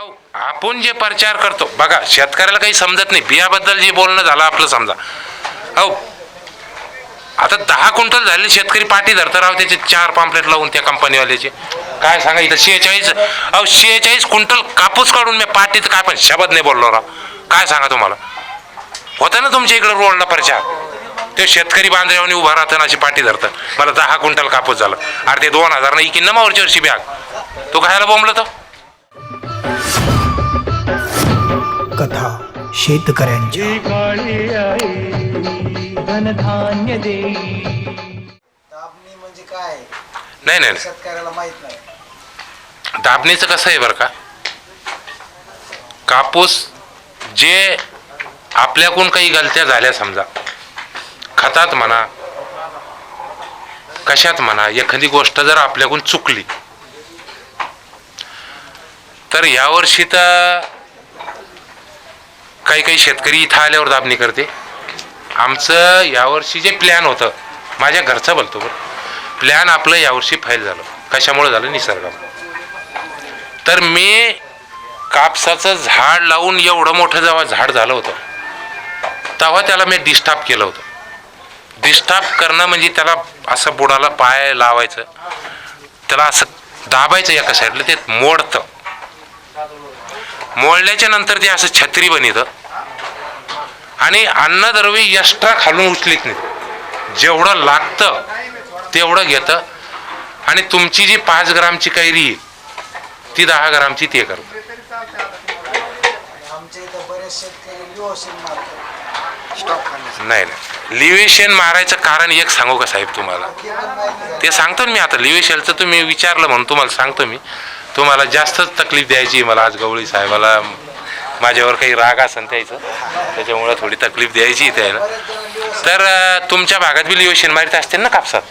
अहो, आपण जे प्रचार करतो बघा शेतकऱ्याला काही समजत नाही. बियाबद्दल जे बोलणं झालं आपलं समजा. अहो आता दहा क्विंटल झालेले शेतकरी पाठी धरतं राव त्याचे चार पाम्पलेट लावून त्या कंपनीवाल्याचे काय सांगा इथं शेहेचाळीस अहो शेहेचाळीस क्विंटल कापूस काढून मी पाठीत काय पण शब्द नाही बोललो राव. काय सांगा तुम्हाला? होता ना तुमच्या इकडे रोडला प्रचार? ते शेतकरी बांधऱ्यावर उभा राहतं अशी पाठी धरतं मला दहा क्विंटल कापूस झालं. अरे ते दोन हजार नाही की ना मावरच्या वर्षी बॅग. तू खायला बोंबलं तर कथा आई धनधान्य देई दाबणी म्हणजे काय? नाही नाही नाही. शेतकऱ्याला माहीत नाही. दाबणीचं कसं आहे बरं का? कापूस जे आपल्याकडून काही गलत्या झाल्या समजा खतात म्हणा कशात म्हणा एखादी गोष्ट जर आपल्याकडून चुकली तर यावर्षी तर काही काही शेतकरी इथं आल्यावर दाबणी करते. आमचं यावर्षी जे प्लॅन होतं माझ्या घरचं बोलतो बरं. प्लॅन आपलं यावर्षी फाईल झालं. कशामुळे झालं? निसर्गामुळे. तर मी कापसाचं झाड लावून एवढं मोठं जेव्हा झाड झालं होतं तेव्हा त्याला मी डिस्टर्ब केलं होतं. डिस्टर्ब करणं म्हणजे त्याला असं बुडाला पाय लावायचं. त्याला असं दाबायचं एका साईडला ते मोडतं. मोडल्याच्या नंतर ते असं छत्री बनितं. आणि अन्नद्रव्य एक्स्ट्रा खालून उचलीत नाही जेवढं लागतं तेवढं घेतं. आणि तुमची जी पाच ग्रामची कैरी ती दहा ग्रामची ते करतो. नाही नाही. लिव्हेशन मारायचं कारण एक सांगू का साहेब तुम्हाला? ते सांगतो ना मी आता लिव्हेशनचं तुम्ही विचारलं म्हणून तुम्हाला सांगतो मी. तुम्हाला जास्तच तकलीफ द्यायची मला आज गवळी साहेबाला. माझ्यावर काही राग असेल त्याचं. त्याच्यामुळे थोडी तकलीफ द्यायची आहे त्याला. तर तुमच्या भागात बी लिव्हेशन मारित असतील ना कापसात?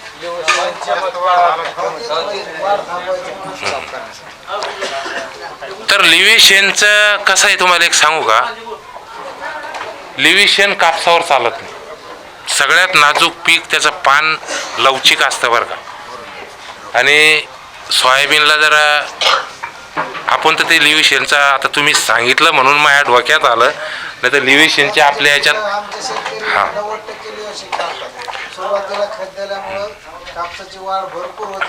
तर लिव्हेशनचं कसं आहे तुम्हाला एक सांगू का? लिव्हेशन कापसावर चालत नाही. सगळ्यात नाजूक पीक त्याचं पान लवचिक असतं बरं का. आणि सोयाबीनला जरा आपण तर ते लिव्हेशनचा आता तुम्ही सांगितलं म्हणून माझ्या डोक्यात आलं. नाही तर लिव्हेशनच्या आपल्या ह्याच्यात हा.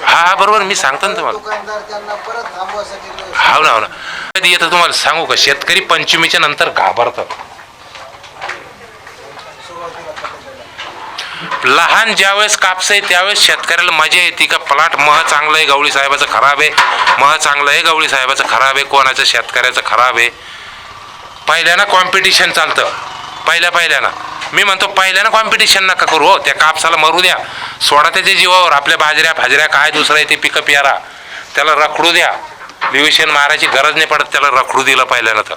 हा हा बरोबर मी सांगतो ना तुम्हाला. हाव ना हाव ना. कधी येतं तुम्हाला सांगू का? शेतकरी पंचमीच्या नंतर घाबरतं सुरुवातीला खत दिलं लहान ज्यावेळेस कापस आहे त्यावेळेस शेतकऱ्याला मजा येते का? प्लॉट मह चांगलं आहे गवळी साहेबाचं खराब आहे. मह चांगलं आहे गवळी साहेबाचं खराब आहे कोणाचं शेतकऱ्याचं खराब आहे. पहिल्यानं कॉम्पिटिशन चालतं. पहिल्या पहिल्यानं मी म्हणतो पहिल्यानं कॉम्पिटिशन नका करू हो. त्या कापसाला मरू द्या. सोडा त्याच्या जीवावर. आपल्या बाजऱ्या फाजऱ्या काय दुसरं आहे ते पिकअप यारा त्याला रखडू द्या. लिव्हिशन मारायची गरज नाही पडत त्याला रखडू दिलं पहिल्यानं तर.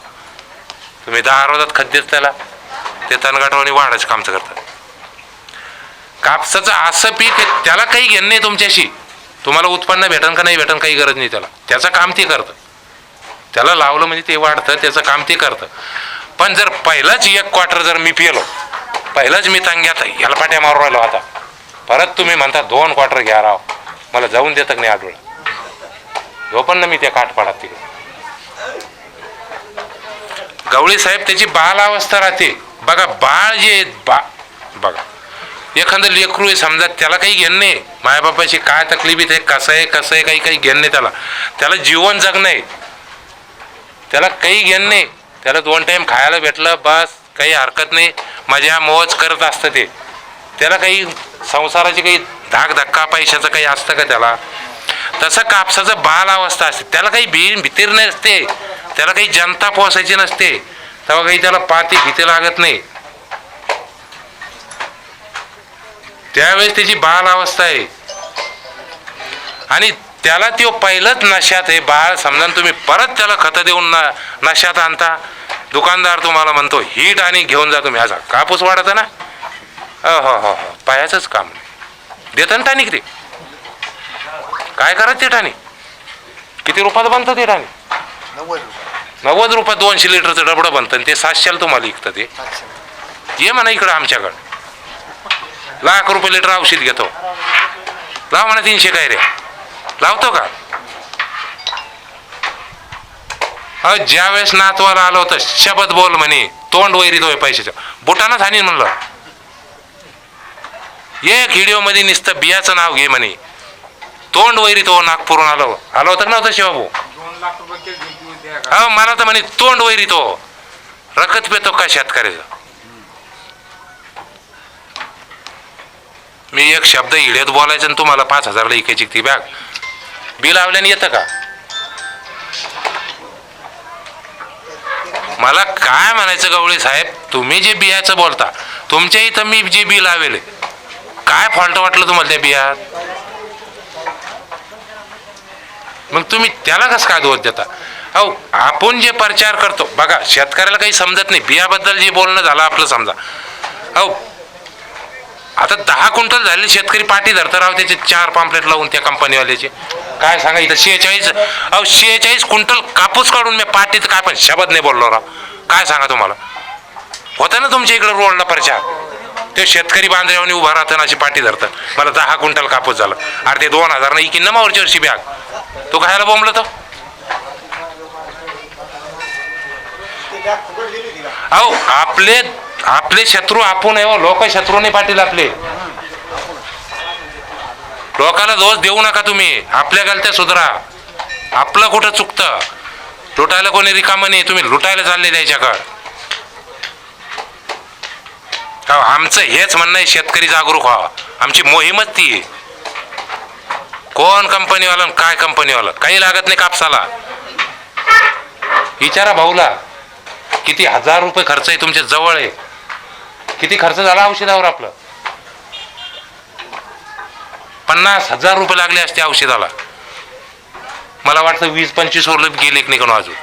तुम्ही दहा रोजात खत त्याला. ते तणगाठवानी वाढायचं कामचं करतात. कापसाचं असं पीक आहे त्याला काही घेणं नाही तुमच्याशी. तुम्हाला उत्पन्न भेटन का नाही भेटन काही गरज नाही त्याला. त्याचं काम ते करतं. त्याला लावलं म्हणजे ते वाढतं त्याचं काम ते करतं. पण जर पहिलाच एक क्वार्टर जर मी पिलो पहिलाच मी तांग्यात ह्याला पाट्या मारू राहिलो आता. परत तुम्ही म्हणता दोन क्वार्टर घ्या राव. मला जाऊन देतं का नाही जो झोपन ना मी त्या काठपाडात तिकडे गवळी साहेब त्याची बाल अवस्था राहते. बघा बाळ जे बा बघा. एखादं लेकरू आहे समजा त्याला काही घेणं नाही मायाबापाची काय तकलीफ आहे कसं आहे कसं आहे काही काही घेणं नाही त्याला. त्याला जीवन जगणं आहे. त्याला काही घेणं नाही. त्याला दोन टाईम खायला भेटलं बस काही हरकत नाही. मजा मोज करत असतं ते. त्याला काही संसाराची काही धाक धक्का पैशाचं काही असतं का त्याला? तसं कापसाचं बाल अवस्था असते. त्याला काही भी भीतीर नसते. त्याला काही जनता पोसायची नसते. तेव्हा काही त्याला पाती भीती लागत नाही. त्यावेळेस त्याची बाल अवस्था आहे. आणि त्याला तो पहिलंच नशात आहे. बाळ समजा तुम्ही परत त्याला खतं देऊन न नशात आणता दुकानदार तुम्हाला म्हणतो हीट आणि घेऊन जा तुम्ही. असा कापूस वाढत ना? हो हो हो हो. पायाचंच काम नाही. देतं ना टानिक ते? काय करत ते टाणी किती रुपयात बनतं ते टाणी नव्वद रुपये. नव्वद रुपयात दोनशे लिटरचं डबडं बनतं ते सातशेला तुम्हाला विकतं ते. ये म्हणा इकडं आमच्याकडं. लाख रुपये लिटर औषध घेतो. लाव म्हणा तीनशे काय रे लावतो का? अहो ज्या वेळेस नातवाला आलं होतं शपथ बोल म्हणे तोंड वैरीत होय पैशाच्या बुटानच हानी म्हणलं. एक व्हिडिओमध्ये नुसतं बियाचं नाव घे म्हणे. तोंड वैरीत हो नागपूरून आलो. आलो होतं का नव्हतं शिवाभाऊ अहो मला तर म्हणे तोंड वैरीत हो रगत पेतो का शेतकऱ्याचं? मी एक शब्द हिड्यात बोलायचं आणि तुम्हाला पाच हजारला इकायची ती बॅग. बिल लावल्याने येतं का? मला काय म्हणायचं गवळी साहेब? तुम्ही जे बियाचं बोलता तुमच्या इथं मी जे बी लावेल काय फॉल्ट वाटलं तुम्हाला त्या बियात? मग तुम्ही त्याला कसं काय दोष देता? अहो आपण जे प्रचार करतो बघा शेतकऱ्याला काही समजत नाही. बियाबद्दल जे बोलणं झालं आपलं समजा. अहो आता दहा क्विंटल झाले शेतकरी पाठी धरता राव त्याचे चार पाम्पलेट लावून त्या कंपनीवाल्याचे काय सांगा इथं? शेहेचाळीस अहो शेहेचाळीस क्विंटल कापूस काढून मी पाठीत काय पण शब्द नाही बोललो राव. काय सांगा तुम्हाला? होता ना तुमच्या इकडे रोडला प्रचार? ते शेतकरी बांधल्याने उभा राहतं अशी पाठी धरतं मला दहा क्विंटल कापूस झालं. अरे ते दोन हजार नाही की ना मावरच्या वर्षी बॅग तू खायला बोंबलं तर अहो आपले आपले शत्रू आपण आहे हो, लोक शत्रू नाही पाटील आपले. लोकाला दोष देऊ नका तुम्ही आपल्या गलत्या सुधरा. आपलं कुठं चुकतं? लुटायला कोणी रिकामं नाही तुम्ही लुटायला चालले त्याच्याकड आमचं हेच म्हणणं आहे शेतकरी जागरूक व्हावा. आमची मोहीमच ती आहे. कोण कंपनीवाला आणि काय कंपनीवाला? काही लागत नाही कापसाला. विचारा भाऊला किती हजार रुपये खर्च आहे तुमच्या जवळ आहे. किती खर्च झाला औषधावर आपलं? पन्नास हजार रुपये लागले असते औषधाला. मला वाटतं वीस पंचवीस वर गेले एक निघणं अजून.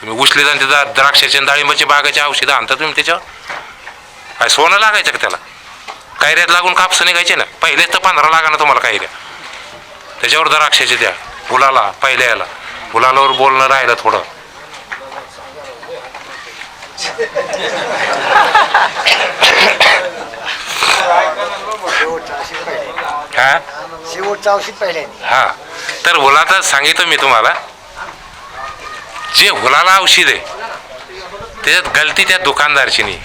तुम्ही उचले जाण त्याचा द्राक्षाचे आणि डाळिंबाची औषधं आणता तुम्ही त्याच्यावर? काय सोनं लागायचं का त्याला? कायऱ्यात लागून कापसं निघायचे ना? पहिलेच तर पंधरा लागा ना तुम्हाला कायऱ्या त्याच्यावर द्राक्षाचे द्या. फुलाला पहिल्या याला. फुलालावर बोलणं राहिलं थोडं. हा? शेवटचं औषध हा. तर हुलाचं सांगितलं मी तुम्हाला जे हुलाला औषध आहे त्याच्यात गलती त्या दुकानदारची नाही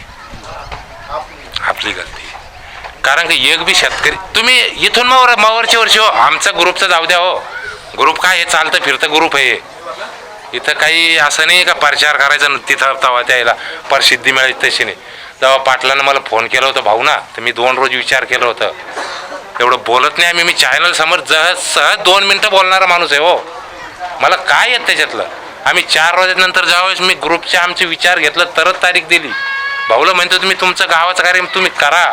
आपली गलती. कारण की एक बी शेतकरी तुम्ही इथून मावर मावरच्या वर्षी हो आमचा ग्रुपचं जाऊ द्या हो. ग्रुप काय हे चालतं फिरतं ग्रुप आहे. इथं काही असं नाही का प्रचार करायचा न तिथं तवा त्याला प्रसिद्धी मिळायची तशी नाही. तेव्हा पाटलानं मला फोन केला होता भाऊ ना तर मी दोन रोज विचार केला होता. एवढं बोलत नाही आम्ही. मी चॅनल समोर जहज सहज दोन मिनटं बोलणारा माणूस आहे हो. मला काय येत त्याच्यातलं? आम्ही चार रोजानंतर ज्यावेळेस मी ग्रुपचे आमचे विचार घेतलं तरच तारीख दिली. भाऊला म्हणतो तुम्ही तुमचं गावाचं कार्य तुम्ही करा.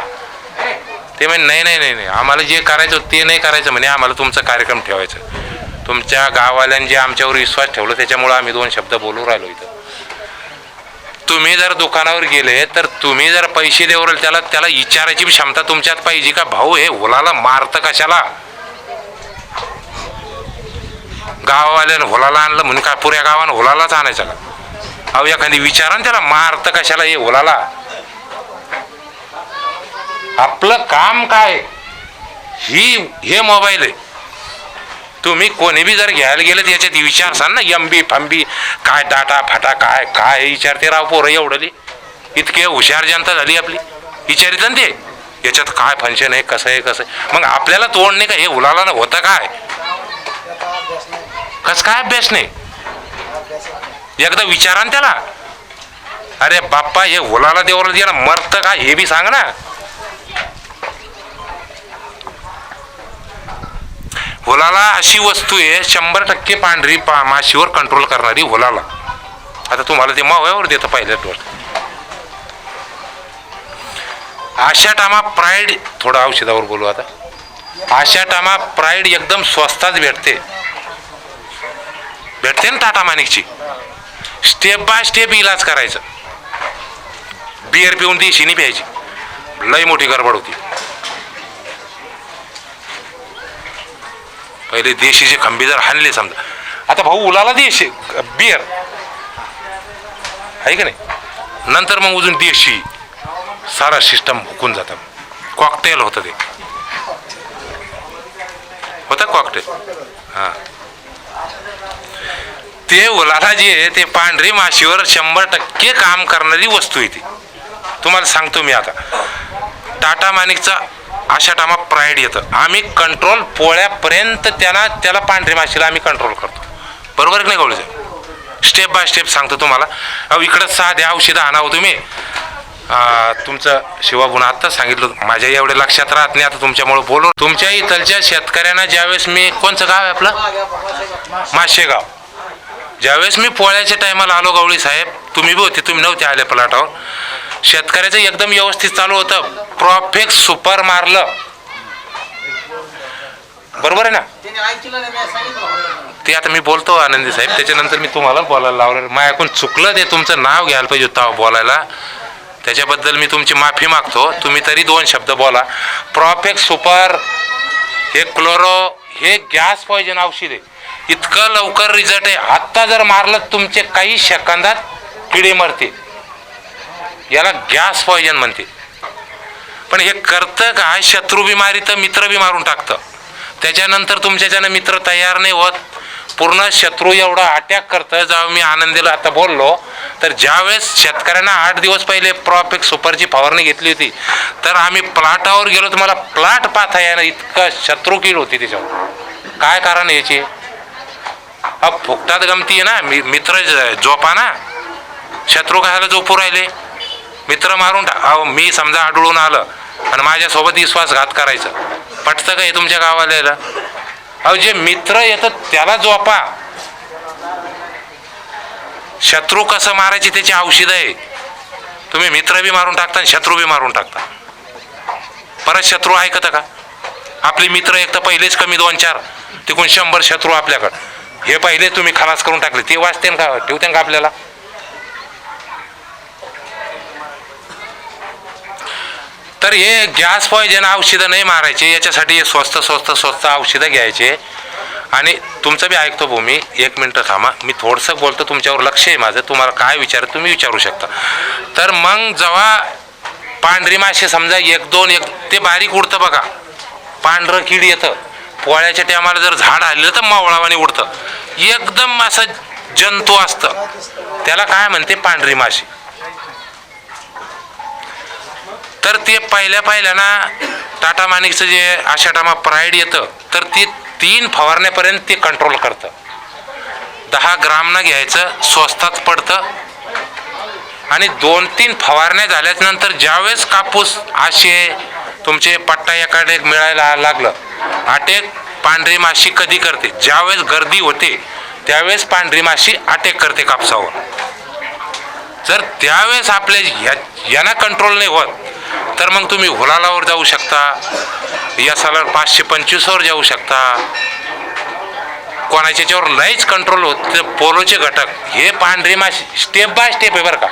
ते म्हणे नाही नाही नाही नाही. आम्हाला जे करायचं ते नाही करायचं म्हणे. आम्हाला तुमचा कार्यक्रम ठेवायचं. तुमच्या गाववाल्यांनी जे आमच्यावर विश्वास ठेवला त्याच्यामुळं आम्ही दोन शब्द बोलू राहिलो इथं. तुम्ही जर दुकानावर गेले तर तुम्ही जर पैसे देऊ त्याला त्याला विचारायची क्षमता तुमच्यात पाहिजे का? भाऊ हे हुलाला मारतं कशाला? गाववाल्यानं हुलाला आणलं म्हणून काय पुऱ्या गावानं हुलालाच आणायचं का? अहो एखादी विचारा त्याला मारतं कशाला हे हुलाला? आपलं काम काय? ही हे मोबाईल आहे. तुम्ही कोणी बी जर घ्यायला गेलं तर याच्यात विचारसान ना यंबी बी फंबी काय डाटा फाटा काय काय विचारते राव पोरं एवढली इतके हुशार जनता झाली आपली. विचारित ना ते. याच्यात काय फंक्शन आहे कसं आहे कसं आहे? मग आपल्याला तोड नाही का? हे उलाला ना होतं काय? कस कसं काय अभ्यास नाही? एकदा विचारा ना त्याला. अरे बाप्पा हे उलाला देवला दे ना मरतं का? हे बी सांग ना. हुलाला अशी वस्तू आहे शंभर टक्के पांढरी पा माशीवर कंट्रोल करणारी हुलाला आता तुम्हाला ते माव्यावर देतं पाहिलं डोस आशा टामा प्राईड थोडं औषधावर बोलू आता. आशा टामा प्राईड एकदम स्वस्तात भेटते. भेटते ना टाटा मानिकची स्टेप बाय स्टेप इलाज करायचं. बिअर पिऊन ती शिनी प्यायची. लई मोठी गडबड होती. पहिले देशीचे खंबे जर हाणले समजा. आता भाऊ उलाला देशी बिअर आहे का नाही? नंतर मग अजून देशी. सारा सिस्टम हुकून जातं. कॉकटेल होतं ते. होतं कॉकटेल हां. ते उलाला जे आहे ते पांढरी माशीवर शंभर टक्के काम करणारी वस्तू आहे ती. तुम्हाला सांगतो मी आता. टाटा मानिकचा अशा टामा प्राईड येतं. आम्ही कंट्रोल पोळ्यापर्यंत त्यांना त्याला पांढरी माशीला आम्ही कंट्रोल करतो. बरोबर की नाही गवळीचं स्टेप बाय स्टेप सांगतो तुम्हाला. अहो इकडं साध्या औषधं आणावं हो तुम्ही. तुमचं शिवाबून आत्ताच सांगितलं होतं. माझ्या एवढे लक्षात राहत नाही आता तुमच्यामुळे बोलून. तुमच्या इथलच्या शेतकऱ्यांना ज्यावेळेस मी कोणचं गाव आहे आपलं? माशेगाव. ज्यावेळेस मी पोळ्याच्या टायमाला आलो गवळी साहेब तुम्ही बी होते तुम्ही नव्हते आले प्लॉटावर शेतकऱ्याचं एकदम व्यवस्थित चालू होतं. प्रॉफेक्ट सुपर मारलं. बरोबर आहे ना. ते आता मी बोलतो आनंदी साहेब त्याच्यानंतर मी तुम्हाला बोलायला लावलं माझ्याकडून चुकलं ते तुमचं नाव घ्यायला पाहिजे होतं बोलायला. त्याच्याबद्दल मी तुमची माफी मागतो. तुम्ही तरी दोन शब्द बोला. प्रॉफेक्ट सुपर हे क्लोरो हे गॅस पॉयझन औषध. आहे इतकं लवकर रिझल्ट आहे. आत्ता जर मारलं तुमचे काही सेकंदात किडे मरते याला गॅस पॉयझन म्हणते. पण हे करतं का? शत्रू बी मारितं मित्र बी मारून टाकतं. त्याच्यानंतर तुमच्याच्यानं मित्र तयार नाही होत पूर्ण शत्रू एवढा अटॅक करतं. जेव्हा मी आनंदीला आता बोललो तर ज्यावेळेस शेतकऱ्यांना आठ दिवस पहिले प्रॉफेक्ट सुपरची फवारणी घेतली होती तर आम्ही प्लाटावर गेलो. तर मला प्लाट पाहता ना इतकं शत्रू कीड होती त्याच्यावर. काय कारण याची? अ फुकटात गमती आहे ना मी मित्र ज- जोपा ना शत्रू कशाला झोपू राहिले? मित्र मारून टाक. अहो मी समजा आढळून आलं आणि माझ्यासोबत विश्वासघात करायचं. पटतं का हे तुमच्या गावाला अहो जे मित्र येतं त्याला जोपा. शत्रू कसं मारायची त्याची औषध आहे. तुम्ही मित्र बी मारून टाकता आणि शत्रू बी मारून टाकता. परत शत्रू ऐकतं का? आपले मित्र एक तर पहिलेच कमी दोन चार तिकून शंभर शत्रू आपल्याकडं. हे पहिले तुम्ही खलास करून टाकले. ते वाचते का? ठेवते का आपल्याला? तर हे गॅस पॉयझन औषधं नाही मारायचे याच्यासाठी हे स्वस्त स्वस्त स्वस्त औषधं घ्यायचे. आणि तुमचं बी ऐकतो भूमी एक मिनटं थांबा. मी थोडंसं बोलतो तुमच्यावर लक्ष आहे माझं. तुम्हाला काय विचार तुम्ही विचारू शकता. तर मग जेव्हा पांढरी मासे समजा एक दोन एक ते बारीक उडतं बघा. पांढरं किड येतं. पोळ्याच्या टायमाला जर झाड आलेलं तर मावळावाने उडतं. एकदम असं जंतू असतं. त्याला काय म्हणते पांढरी माशी तर ते पहिल्या पहिल्या ना टाटा माणिकचं जे आषाढामा प्राईड येतं तर ते तीन फवारण्यापर्यंत ते कंट्रोल करतं. दहा ग्रामनं घ्यायचं स्वस्तात पडतं. आणि दोन तीन फवारण्या झाल्याच्यानंतर ज्यावेळेस कापूस आशे तुमचे पट्टा एकाडे मिळायला लागलं अटॅक पांढरी माशी कधी करते? ज्यावेळेस गर्दी होते त्यावेळेस पांढरी माशी अटॅक करते कापसावर. जर त्यावेळेस आपले या यांना कंट्रोल नाही होत तर मग तुम्ही हुलालावर जाऊ शकता. या सालावर पाचशे पंचवीसवर जाऊ शकता. कोणाच्या याच्यावर लईच कंट्रोल होत. पोलोचे घटक. हे पांढरी माशी स्टेप बाय स्टेप आहे बरं का.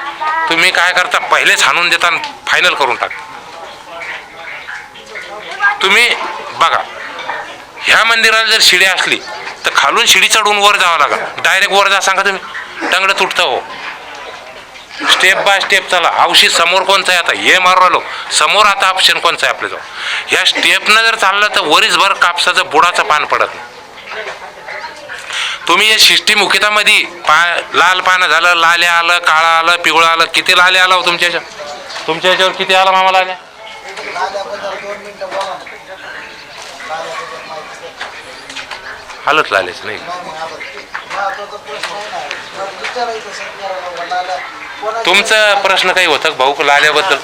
तुम्ही काय करता? पहिलेच हाणून देता फायनल करून टाक. तुम्ही बघा. ह्या मंदिराला जर शिडी असली तर खालून शिडी चढून वर जावं लागेल. डायरेक्ट वर जा सांगा तुम्ही. टंगडं तुटतं हो. स्टेप बाय स्टेप चला. औषध समोर कोणचं आहे आता? हे मारू आलो समोर आता ऑप्शन कोणचं आहे आपल्याजवळ? ह्या स्टेपनं जर चाललं तर वरीसभर कापसाचं बुडाचं पान पडत नाही. तुम्ही या शिष्टीमुखितामध्ये पा लाल पानं झालं लाल्या आलं काळा आलं पिवळं आलं किती लाल्या आलं हो तुमच्या ह्याच्यावर तुमच्या ह्याच्यावर किती आलं मामा लाल्या? आलंच लाल्याच हालत नाही प्रश्न तुमचा प्रश्न काही होता भाऊ लाल्याबद्दल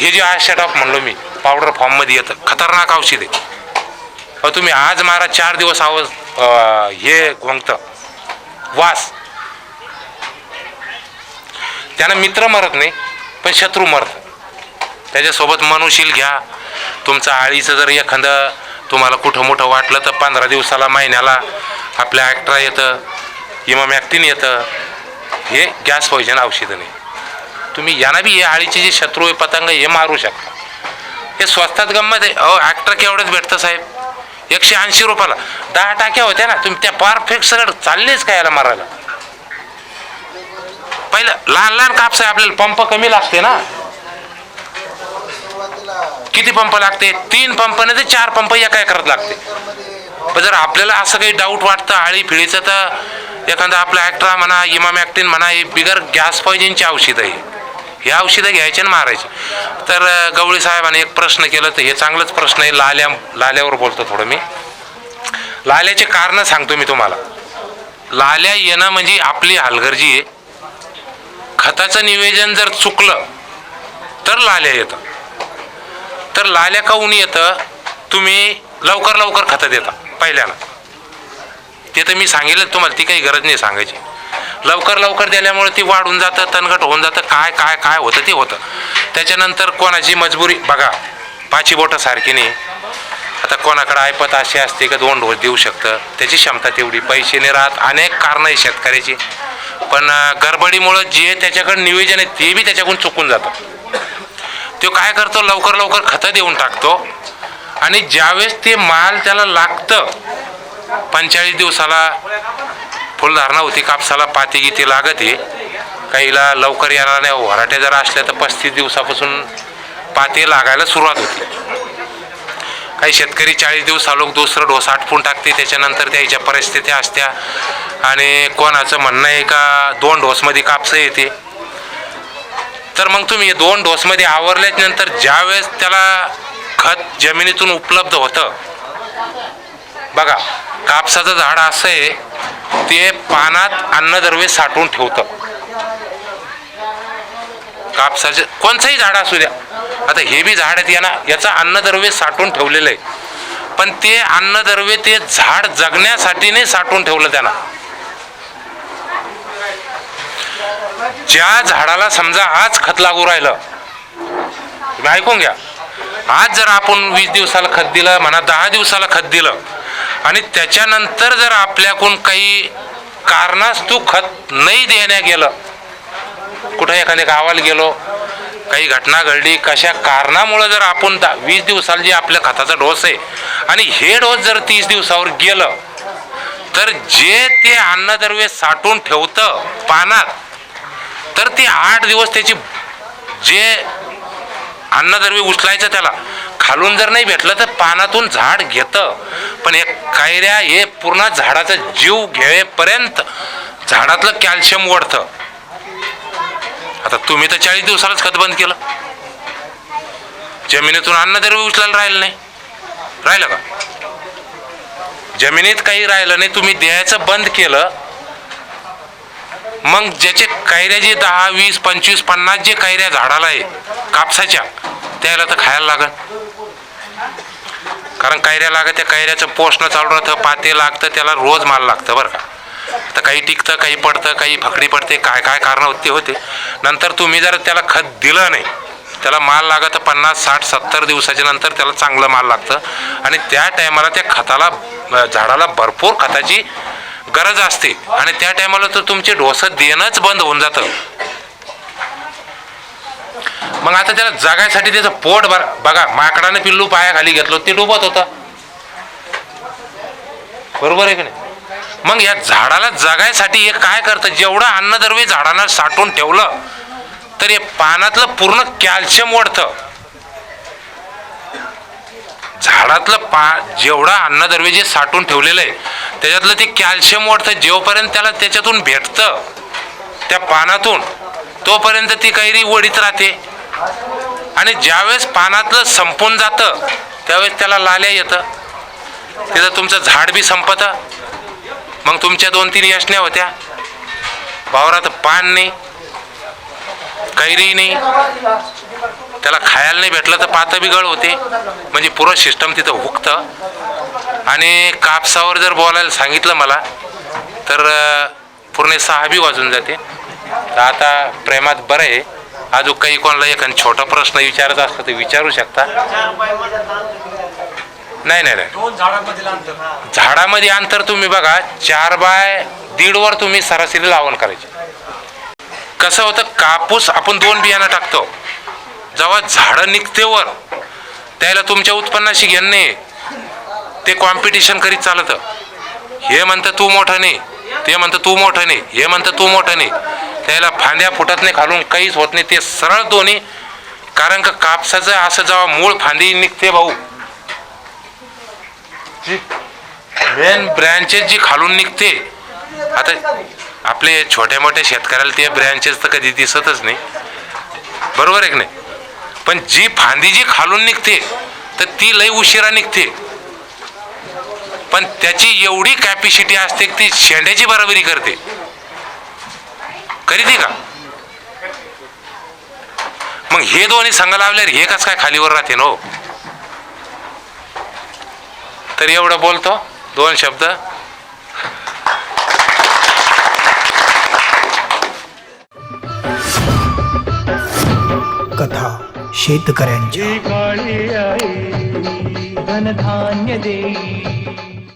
हे जे आय सेट ऑफ म्हणलो मी पावडर फॉर्ममध्ये येतं. खतरनाक औषध आहे. तुम्ही आज मारा चार दिवस आवाज हे घोंगतं वास. त्यानं मित्र मरत नाही पण शत्रू मरत. त्याच्यासोबत मनुशील घ्या. तुमचं आळीचं जर एखादं तुम्हाला कुठं मोठं वाटलं तर पंधरा दिवसाला महिन्याला आपल्या ॲक्ट्रा येतं इमामॅक्टिन येतं. हे गॅस पॉयझन औषधं नाही. तुम्ही यांना बी हे आळीचे जे शत्रू आहे पतंग हे मारू शकता. हे स्वस्तात गंमत आहे. अहो अॅक्टर एवढंच भेटतं साहेब. एकशे ऐंशी रुपयाला. दहा टाक्या होत्या ना तुम्ही त्या परफेक्ट सगळं चाललेच काय याला मारायला? पहिलं लहान लहान कापस आहे आपल्याला पंप कमी लागते ना. किती पंप लागते? तीन पंप नाही तर चार पंप एका एकरात लागते. पण जर आपल्याला असं काही डाऊट वाटतं आळी फिळीचं तर एखादा आपला ॲक्ट्रा म्हणा इमाम ॲक्टिन म्हणा हे बिगर गॅस पॉयझनची औषधं आहे. हे औषधं घ्यायची आणि मारायची. तर गवळी साहेबांनी एक प्रश्न केला तर हे चांगलंच प्रश्न आहे. लाल्या लाल्यावर बोलतो थोडं मी. लाल्याचे कारण सांगतो मी तुम्हाला. लाल्या येणं म्हणजे आपली हलगर्जी आहे. खताचं निवेदन जर चुकलं तर लाल्या येतं तर लाल्या काऊन येतं? तुम्ही लवकर लवकर खतं देता पहिल्यांदा. ते तर मी सांगेल तुम्हाला ती काही गरज नाही सांगायची. लवकर लवकर दिल्यामुळे ती वाढून जातं तनगट होऊन जातं काय काय काय होतं ते होतं. त्याच्यानंतर कोणाची मजबुरी बघा पाची बोटं सारखी नाही. आता कोणाकडे ऐपत अशी असते का दोन डोस देऊ शकतं? त्याची क्षमता तेवढी. पैसे नाही राहत अनेक कारणं आहे शेतकऱ्याची. पण गडबडीमुळं जे त्याच्याकडे नियोजन आहे ते बी त्याच्याकडून चुकून जातं. तो काय करतो? लवकर लवकर खतं देऊन टाकतो. आणि ज्यावेळेस ते माल त्याला लागतं पंचेचाळीस दिवसाला फुलधारणा होती. कापसाला पाती गीती लागते. काहीला लवकर येणार नाही. वराटे जर असल्या तर पस्तीस दिवसापासून पाती लागायला सुरुवात होती. काही शेतकरी चाळीस दिवस लोक दुसरं ढोस आटपून टाकते. त्याच्यानंतर त्याच्या परिस्थिती असत्या. आणि कोणाचं म्हणणं आहे का दोन डोसमध्ये कापसं येते. तर मग तुम्ही दोन डोसमध्ये आवरल्याच नंतर ज्यावेळेस त्याला खत जमिनीतून उपलब्ध होतं बघा कापसाचं झाड असं आहे ते पानात अन्नद्रव्य साठवून ठेवतं. कापसाचे कोणचंही झाड असू द्या. आता हे बी झाड आहेत ना याचं अन्नद्रव्य साठवून ठेवलेलं आहे. पण ते अन्नद्रव्य ते झाड जगण्यासाठी नाही साठवून ठेवलं त्यांना. ज्या झाडाला समजा आज खत लागू राहिलं तुम्ही ऐकून घ्या. आज जर आपण वीस दिवसाला खत दिलं म्हणा दहा दिवसाला खत दिलं आणि त्याच्यानंतर जर आपल्याकडून काही कारणास्तव खत नाही देण्या गेलं कुठं एखाद्या गावाला गेलो काही घटना घडली कशा कारणामुळं जर आपण दा वीस दिवसाला जे आपल्या खताचा डोस आहे आणि हे डोस जर तीस दिवसावर गेलं तर जे ते अन्नद्रव्य साठवून ठेवतं पानात तर ते आठ दिवस त्याची जे अन्नद्रव्य उचलायचं त्याला खालून जर नाही भेटलं तर पानातून झाड घेतं. पण हे कायऱ्या हे पूर्ण झाडाचा जीव घेपर्यंत झाडातलं कॅल्शियम वाढतं आता तुम्ही तर चाळीस दिवसालाच खत बंद केलं. जमिनीतून अन्नद्रव्य उचलायला राहिलं नाही. राहिलं का? जमिनीत काही राहिलं नाही तुम्ही द्यायचं बंद केलं. मग ज्याचे कैऱ्या जे दहा वीस पंचवीस पन्नास जे कैऱ्या झाडाला आहे कापसाच्या त्याला तर खायला लागल. कारण कैऱ्या लागत त्या कैऱ्याचं पोषण चालू राहतं पाते लागतं त्याला रोज माल लागतं बरं का? तर काही टिकतं काही पडतं काही फकडी पडते काय काय कारणं होते होते. नंतर तुम्ही जर त्याला खत दिलं नाही त्याला माल लागत पन्नास साठ सत्तर दिवसाच्या नंतर त्याला चांगलं माल लागतं. आणि त्या टायमाला त्या खताला झाडाला भरपूर खताची गरज असते. आणि त्या टायमाला तर तुमचे डोसं देणंच बंद होऊन जातं. मग आता त्याला जगायसाठी त्याचं पोट भर बघा माकडाने पिल्लू पायाखाली घेतलं ते डुबत होतं. बरोबर आहे की नाही? मग या झाडाला जगायसाठी हे काय करतं? जेवढं अन्नद्रव्य झाडाला साठवून ठेवलं तर हे पानातलं पूर्ण कॅल्शियम वाढतं झाडातलं पा जेवढं अन्नद्रव्य जे साठवून ठेवलेलं आहे त्याच्यातलं ते कॅल्शियम वाढतं जेवपर्यंत त्याला त्याच्यातून भेटतं त्या पानातून तोपर्यंत ती कैरी वडीत राहते. आणि ज्यावेळेस पानातलं संपून जातं त्यावेळेस त्याला लाल्या येतं. तिथं तुमचं झाड बी संपतं. मग तुमच्या दोन तीन यशण्या होत्या. वावरात पान नाही कैरी नाही. त्याला खायला नाही भेटलं तर पातं बिघड होते. म्हणजे पुरं सिस्टम तिथं हुकतं. आणि कापसावर जर बोलायला सांगितलं मला तर पूर्ण सहा बी वाजून जाते. तर आता प्रेमात बरं आहे. अजून काही कोणाला एखादा छोटा प्रश्न विचारायचा असला तर विचारू शकता. नाही नाही नाही. झाडामध्ये अंतर तुम्ही बघा चार बाय दीडवर तुम्ही सरासरी लावण करायची. कसं होतं कापूस आपण दोन बियाणं टाकतो. जेव्हा झाडं निघते वर त्याला तुमच्या उत्पन्नाशी घेणं नाही. ते कॉम्पिटिशन करीत चालतं. हे म्हणतं तू मोठं नाही. ते म्हणतं तू मोठं नाही. हे म्हणतं तू मोठं नाही. त्याला फांद्या फुटत नाही खालून काहीच होत नाही. ते सरळ दोन्ही कारण का कापसाचं असं जेव्हा मूळ फांदी निघते भाऊ मेन ब्रँचेस जी खालून निघते आता आपले छोट्या मोठ्या शेतकऱ्याला ते ब्रँचेस तर कधी दिसतच नाही. बरोबर आहे की नाही? पण जी फांदी जी खालून निघते तर ती लई उशिरा निघते. पण त्याची एवढी कॅपॅसिटी असते की ती शेंड्याची बराबरी करते. करीते का? मग हे दोन्ही संघ लावल्यावर हे कसं काय खालीवर राहते नो तर एवढं बोलतो. दोन शब्द. कथा ही काळी आई धनधान्य देई.